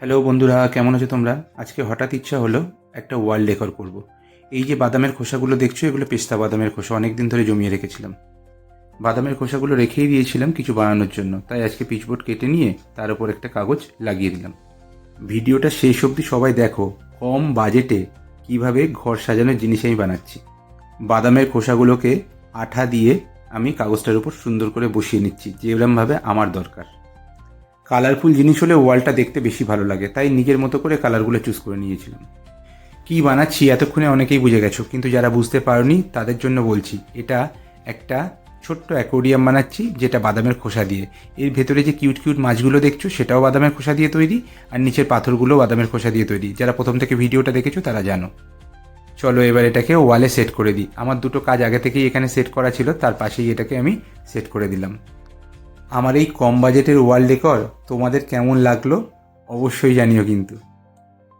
Hello বন্ধুরা, কেমন আছো তোমরা? আজকে হঠাৎ ইচ্ছা হলো একটা ওয়াল ডেকর করব। এই যে বাদামের খোসাগুলো দেখছ, এগুলো পেস্তা বাদামের খোসা অনেক দিন ধরে জমিয়ে রেখেছিলাম। বাদামের খোসাগুলো রেখেই দিয়েছিলাম কিছু বানানোর জন্য, তাই আজকে পিচবোর্ড কেটে নিয়ে তার উপর একটা কাগজ লাগিয়ে দিলাম। ভিডিওটা শেষ অবধি সবাই দেখো, কম বাজেটে কীভাবে ঘর সাজানোর জিনিস আমি বানাচ্ছি। বাদামের খোসাগুলোকে আঠা দিয়ে আমি কাগজটার উপর সুন্দর করে বসিয়ে নিচ্ছি যেরকমভাবে আমার দরকার। কালারফুল জিনিস হলে ওয়ালটা দেখতে বেশি ভালো লাগে, তাই নিজের মতো করে কালারগুলো চুজ করে নিয়েছিলাম। কি বানাচ্ছি এতক্ষণে অনেকেই বুঝে গেছো, কিন্তু যারা বুঝতে পারোনি, তাদের জন্য বলছি, এটা একটা ছোট্ট অ্যাকোরিয়াম বানাচ্ছি, যেটা বাদামের খোসা দিয়ে। এর ভেতরে যে কিউট কিউট মাছগুলো দেখছ, সেটাও বাদামের খোসা দিয়ে তৈরি, আর নিচের পাথরগুলো বাদামের খোসা দিয়ে তৈরি। যারা প্রথম থেকে ভিডিওটা দেখেছ, তারা জানো। চলো এবার এটাকে ওয়ালে সেট করে দিই। আমার দুটো কাজ আগে থেকেই এখানে সেট করা ছিল, তার পাশেই এটাকে আমি সেট করে দিলাম। আমার এই কম বাজেটের ওয়ার্ল্ড রেকর্ড তোমাদের কেমন লাগল অবশ্যই জানিও কিন্তু।